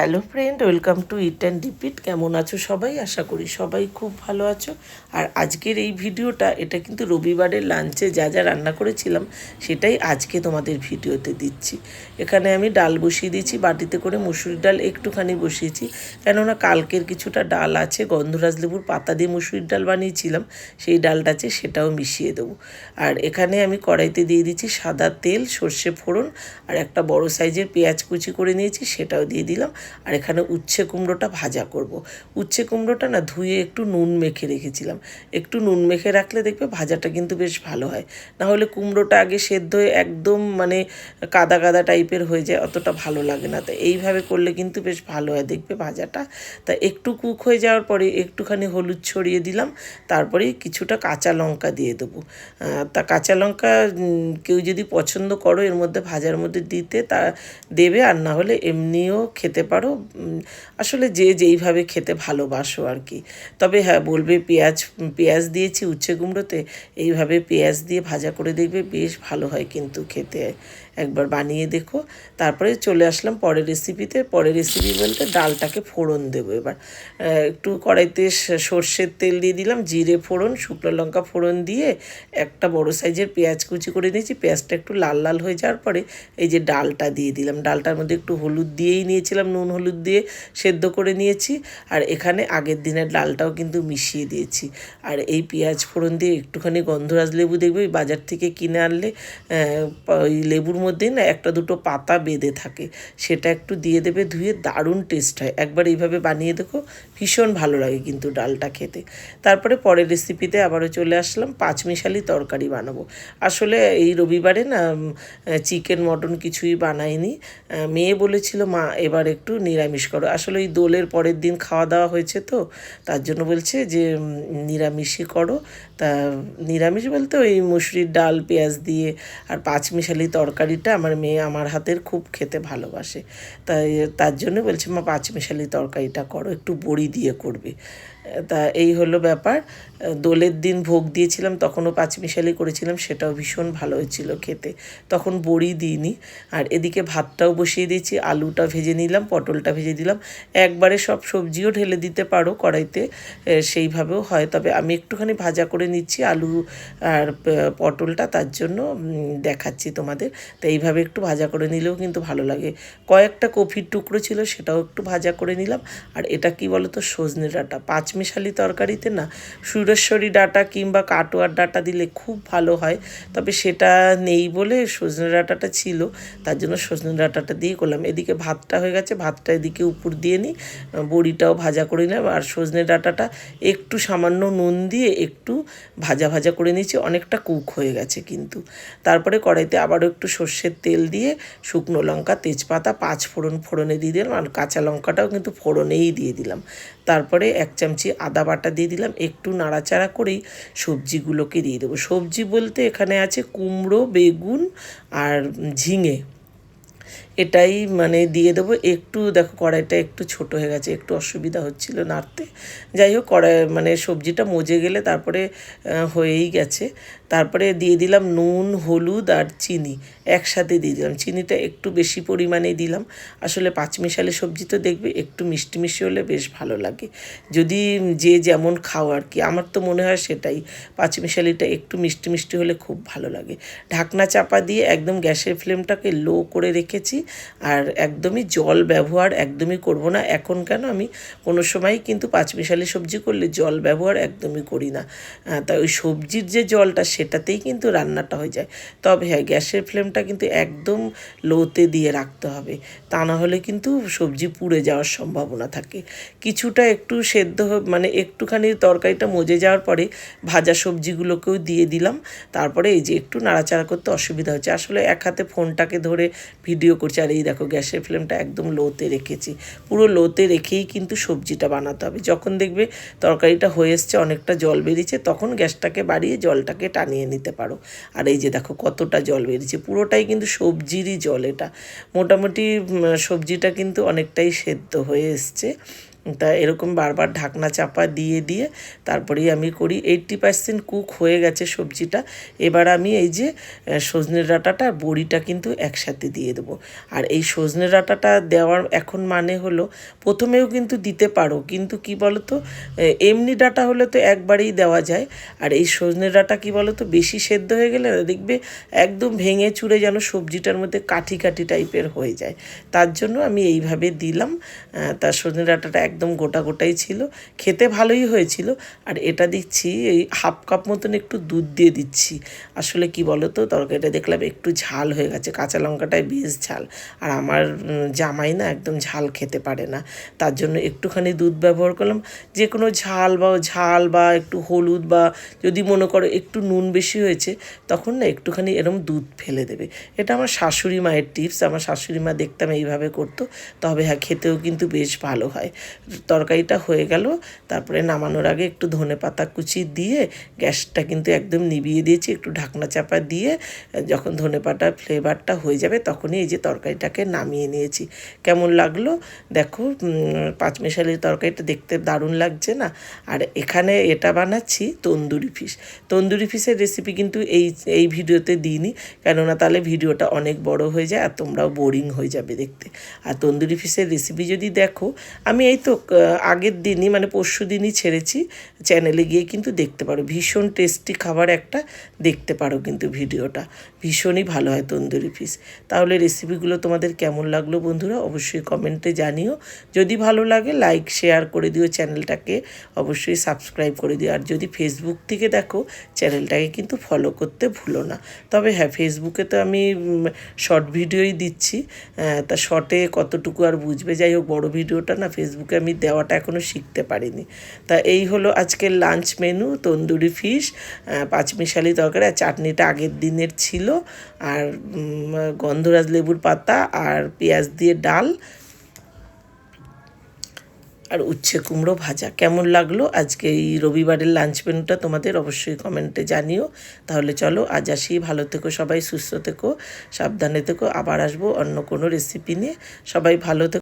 Hello friend, welcome to eat and repeat. কেমন আছো সবাই? আশা করি সবাই খুব ভালো আছো। আর আজকের এই ভিডিওটা, এটা কিন্তু রবিবারের লাঞ্চে যা যা রান্না করেছিলাম, সেটাই আজকে তোমাদের ভিডিওতে দিচ্ছি। এখানে আমি ডাল বসিয়ে দিয়েছি, বাটিতে করে মুসুরি ডাল একটুখানি বসিয়েছি। কেননা কালকের কিছুটা ডাল আছে, গন্ধরাজ লেবুর পাতা দিয়ে মুসুরির ডাল বানিয়েছিলাম, সেই ডালটা আছে সেটাও মিশিয়ে দেবো। আর এখানে আমি কড়াইতে দিয়ে দিচ্ছি সাদা তেল, সর্ষে ফোড়ন, আর একটা বড় সাইজের পেঁয়াজ কুচি করে নিয়েছি, সেটাও দিয়ে দিলাম। আর এখানে উচ্ছে কুমড়োটা ভাজা করব। উচ্ছে কুমড়োটা না ধুয়ে একটু নুন মেখে রেখেছিলাম। একটু নুন মেখে রাখলে দেখবে ভাজাটা কিন্তু বেশ ভালো হয়। না হলে কুমড়োটা আগে সেদ্ধ হয়ে একদম মানে কাদা কাদা টাইপের হয়ে যায়, অতটা ভালো লাগে না। তো এইভাবে করলে কিন্তু বেশ ভালো হয় দেখবে ভাজাটা। তা একটু কুক হয়ে যাওয়ার পরে একটুখানি হলুদ ছড়িয়ে দিলাম, তারপরে কিছুটা কাঁচা লঙ্কা দিয়ে দেবো। তা কাঁচা লঙ্কা কেউ যদি পছন্দ করো, এর মধ্যে ভাজার মধ্যে দিতে তা দেবে, আর না হলে এমনিও খেতে পারো আসলে যে যেইভাবে খেতে ভালোবাসো আর কি। তবে হ্যাঁ বলবে পেঁয়াজ পেঁয়াজ দিয়েছি উচ্ছে কুমড়োতে, এইভাবে পেঁয়াজ দিয়ে ভাজা করে দেখবে বেশ ভালো হয় কিন্তু খেতে। একবার বানিয়ে দেখো। তারপরে চলে আসলাম পরের রেসিপিতে পরের রেসিপি বলতে ডালটাকে ফোড়ন দেবো এবার। একটু কড়াইতে সর্ষের তেল দিয়ে দিলাম, জিরে ফোড়ন, শুকনো লঙ্কা ফোড়ন দিয়ে একটা বড় সাইজের পেঁয়াজ কুচি করে নিয়েছি। পেঁয়াজটা একটু লাল লাল হয়ে যাওয়ার পরে এই যে ডালটা দিয়ে দিলাম। ডালটার মধ্যে একটু হলুদ দিয়েই নিয়েছিলাম, নুন হলুদ দিয়ে সেদ্ধ করে নিয়েছি। আর এখানে আগের দিনের ডালটাও কিন্তু মিশিয়ে দিয়েছি। আর এই পেঁয়াজ ফোড়ন দিয়ে একটুখানি গন্ধরাজ লেবু দেখবে বাজার থেকে কিনে আনলে ওই লেবুর মধ্যেই না একটা দুটো পাতা বেঁধে থাকে। সেটা একটু দিয়ে দেবে, ধুয়ে দারুণ টেস্ট হয়। একবার এইভাবে বানিয়ে দেখো, ভীষণ ভালো লাগে কিন্তু ডালটা খেতে। তারপরে পরের রেসিপিতে আবারও চলে আসলাম, পাঁচমিশালি তরকারি বানাবো। আসলে এই রবিবারে না চিকেন মটন কিছুই বানাইনি। মেয়ে বলেছিল, মা, এবার একটু নিরামিষ করো। আসলে ওই দোলের পরের দিন খাওয়া দাওয়া হয়েছে তো, তার জন্য বলছে যে নিরামিষই করো। তা, নিরামিষ বলতে ওই মুসুরির ডাল, পেঁয়াজ দিয়ে আর পাঁচমিশালি তরকারিটা আমার মেয়ে আমার হাতের খুব খেতে ভালোবাসে। তাই তার জন্য বলছে, মা, পাঁচমিশালি তরকারিটা করো, একটু বড়ি দিয়ে করবে। তা এই হলো ব্যাপার। দোলের দিন ভোগ দিয়েছিলাম, তখনও পাঁচমিশালি করেছিলাম, সেটাও ভীষণ ভালো হয়েছিল খেতে। তখন বড়ি দিইনি, আর এদিকে ভাতটাও বসিয়ে দিয়েছি, আলুটা ভেজে নিলাম, পটলটা ভেজে দিলাম। একবারে সব সবজিও ঢেলে দিতে পারো কড়াইতে সেইভাবেও হয়। তবে আমি একটুখানি ভাজা করে নিচ্ছি আলু আর পটলটা, তার জন্য দেখাচ্ছি তোমাদের। তো এইভাবে একটু ভাজা করে নিলেও কিন্তু ভালো লাগে। কয়েকটা কফির টুকরো ছিল, সেটাও একটু ভাজা করে নিলাম। আর এটা কি বলো তো সজনে ডাঁটা। পাঁচমিশালি তরকারিতে না সুরেশ্বরী ডাঁটা কিংবা কাটোয়ার ডাঁটা দিলে খুব ভালো হয়। তবে সেটা নেই বলে সজনে ডাঁটাটা ছিল, তার জন্য সজনে ডাঁটাটা দিয়ে করলাম। এদিকে ভাতটা হয়ে গেছে, ভাতটা এদিকে উপর দিয়ে নিই, বড়িটাও ভাজা করে নিলাম। আর সজনে ডাঁটাটা একটু সামান্য নুন দিয়ে একটু ভাজা ভাজা করে নিয়েছি, অনেকটা কুক হয়ে গেছে কিন্তু। তারপরে কড়াইতে আবারও একটু সর্ষের তেল দিয়ে শুকনো লঙ্কা, তেজপাতা, পাঁচ ফোড়ন ফোড়নে দিয়ে দিলাম, আর কাঁচা লঙ্কাটাও কিন্তু ফোড়নেই দিয়ে দিলাম। তারপরে এক চামচি আদা বাটা দিয়ে দিলাম। একটু নাড়াচাড়া করেই সবজিগুলোকে দিয়ে দেবো। সবজি বলতে এখানে আছে কুমড়ো, বেগুন আর ঝিঙে। এটাই মানে দিয়ে দেবো। একটু দেখো কড়াইটা একটু ছোট হয়ে গেছে, একটু অসুবিধা হচ্ছিল নাড়তে। যাই হোক, কড়াই মানে সবজিটা মজে গেলে তারপরে হয়েই গেছে। তারপরে দিয়ে দিলাম নুন, হলুদ আর চিনি, একসাথে দিয়ে দিলাম। চিনিটা একটু বেশি পরিমাণে দিলাম। আসলে পাঁচমিশালি সবজি তো দেখবে, একটু মিষ্টি মিষ্টি হলে বেশ ভালো লাগে। যদি যে যেমন খাও আর কি, আমার তো মনে হয় সেটাই। পাঁচমিশালিটা একটু মিষ্টি মিষ্টি হলে খুব ভালো লাগে। ঢাকনা চাপা দিয়ে একদম গ্যাসের ফ্লেমটাকে লো করে রেখেছি। আর একদমই জল ব্যবহার একদমই করব না। এখন কেন আমি কোনো সময় কিন্তু পাঁচমিশালি সবজি করলে জল ব্যবহার একদমই করি না। তা ওই সবজির যে জলটা সেটাতেই কিন্তু রান্নাটা হয়ে যায়। তবে হ্যাঁ গ্যাসের ফ্লেমটা কিন্তু একদম লোতে দিয়ে রাখতে হবে। তা না হলে কিন্তু সবজি পুড়ে যাওয়ার সম্ভাবনা থাকে। কিছুটা একটু সেদ্ধ মানে একটুখানি তরকারিটা মজে যাওয়ার পরে ভাজা সবজিগুলোকেও দিয়ে দিলাম। তারপরে এই যে একটু নাড়াচাড়া করতে অসুবিধা হচ্ছে। আসলে এক হাতে ফোনটাকে ধরে ভিডিও আর এই দেখো গ্যাসের ফ্লেমটা একদম লোতে রেখেছি। পুরো লোতে রেখেই কিন্তু সবজিটা বানাতে হবে। যখন দেখবে তরকারিটা হয়ে এসছে, অনেকটা জল বেরিয়েছে, তখন গ্যাসটাকে বাড়িয়ে জলটাকে টানিয়ে নিতে পারো। আর এই যে দেখো কতটা জল বেরিয়েছে, পুরোটাই কিন্তু সবজিরই জল এটা। মোটামুটি সবজিটা কিন্তু অনেকটাই সেদ্ধ হয়ে এসছে। তা এরকম বারবার ঢাকনা চাপা দিয়ে দিয়ে তারপরেই আমি করি। এইট্টি পার্সেন্ট কুক হয়ে গেছে সবজিটা। এবার আমি এই যে সজনে ডাঁটাটা, বড়িটা কিন্তু একসাথে দিয়ে দেবো। আর এই সজনে ডাঁটাটা দেওয়ার এখন মানে হলো, প্রথমেও কিন্তু দিতে পারো, কিন্তু কি তো এমনি ডাটা হলে তো একবারেই দেওয়া যায়। আর এই সজনে ডাঁটা কি তো বেশি সেদ্ধ হয়ে গেলে দেখবে একদম ভেঙে চুড়ে যেন সবজিটার মধ্যে কাঠি কাঠি টাইপের হয়ে যায়। তার জন্য আমি এইভাবে দিলাম তার সজনে ডাঁটাটা একদম গোটা গোটাই ছিল। খেতে ভালোই হয়েছিল। আর এটা দিচ্ছি, এই হাফ কাপ মতন একটু দুধ দিয়ে দিচ্ছি। আসলে কি বলো তো তরকারিটা দেখলাম একটু ঝাল হয়ে গেছে, কাঁচা লঙ্কাটায় বেশ ঝাল। আর আমার জামাই না একদম ঝাল খেতে পারে না। তার জন্য একটুখানি দুধ ব্যবহার করলাম। যে কোনো ঝাল বা ঝাল বা একটু হলুদ বা, যদি মনে করো একটু নুন বেশি হয়েছে, তখন না একটুখানি এরম দুধ ফেলে দেবে। এটা আমার শাশুড়ি মায়ের টিপস আমার শাশুড়ি মা দেখতাম এইভাবে করতো। তবে হ্যাঁ খেতেও কিন্তু বেশ ভালো হয়। তরকারিটা হয়ে গেল। তারপরে নামানোর আগে একটু ধনে পাতা কুচি দিয়ে গ্যাসটা কিন্তু একদম নিভিয়ে দিয়েছি একটু ঢাকনা চাপা দিয়ে যখন ধনে পাতার ফ্লেভারটা হয়ে যাবে তখনই এই যে তরকারিটাকে নামিয়ে নিয়েছি। কেমন লাগল? দেখো উম, পাঁচমিশালির তরকারিটা দেখতে দারুণ লাগছে না? আর এখানে এটা বানাচ্ছি তন্দুরি ফিশ তন্দুরি ফিশের রেসিপি কিন্তু এই এই ভিডিওতে দিইনি কেননা তাহলে ভিডিওটা অনেক বড় হয়ে যায় আর তোমরাও বোরিং হয়ে যাবে দেখতে। আর তন্দুরি ফিশের রেসিপি যদি দেখো আমি এই তো আহ, আগের দিনই মানে পরশু দিনই ছেড়েছি চ্যানেলে গিয়ে কিন্তু দেখতে পারো। ভীষণ টেস্টি খাবার একটা দেখতে পারো কিন্তু ভিডিওটা। ভীষণই ভালো হয় তন্দুরি ফিশ। তাহলে রেসিপিগুলো তোমাদের কেমন লাগল বন্ধুরা? অবশ্যই কমেন্টে জানিও। যদি ভালো লাগে লাইক শেয়ার করে দিও চ্যানেলটাকে। অবশ্যই সাবস্ক্রাইব করে দিও। আর যদি ফেসবুক থেকে দেখো চ্যানেলটাকে কিন্তু ফলো করতে ভুলো না। তবে হ্যাঁ ফেসবুকে তো আমি শর্ট ভিডিওই দিচ্ছি। তা শর্টে কতটুকু আর বুঝবে? যাই হোক বড় ভিডিওটা না ফেসবুকে আমি দেওয়াটা এখনও শিখতে পারিনি। তা এই হলো আজকের লাঞ্চ মেনু তন্দুরি ফিশ পাঁচমিশালি তরকারি আর চাটনিটা আগের দিনের ছিল। আর গন্ধরাজ লেবুর পাতা আর পেঁয়াজ দিয়ে ডাল। আর উচ্ছে কুমড়ো ভাজা। কেমন লাগল আজকে এই রবিবারের লাঞ্চ মেনুটা তোমাদের অবশ্যই কমেন্টে জানিও। তাহলে চলো আজ আসি। ভালো থেকো সবাই, সুস্থ থেকো, সাবধানে থেকো। আবার আসব অন্য কোনো রেসিপি নিয়ে। সবাই ভালো থেকো।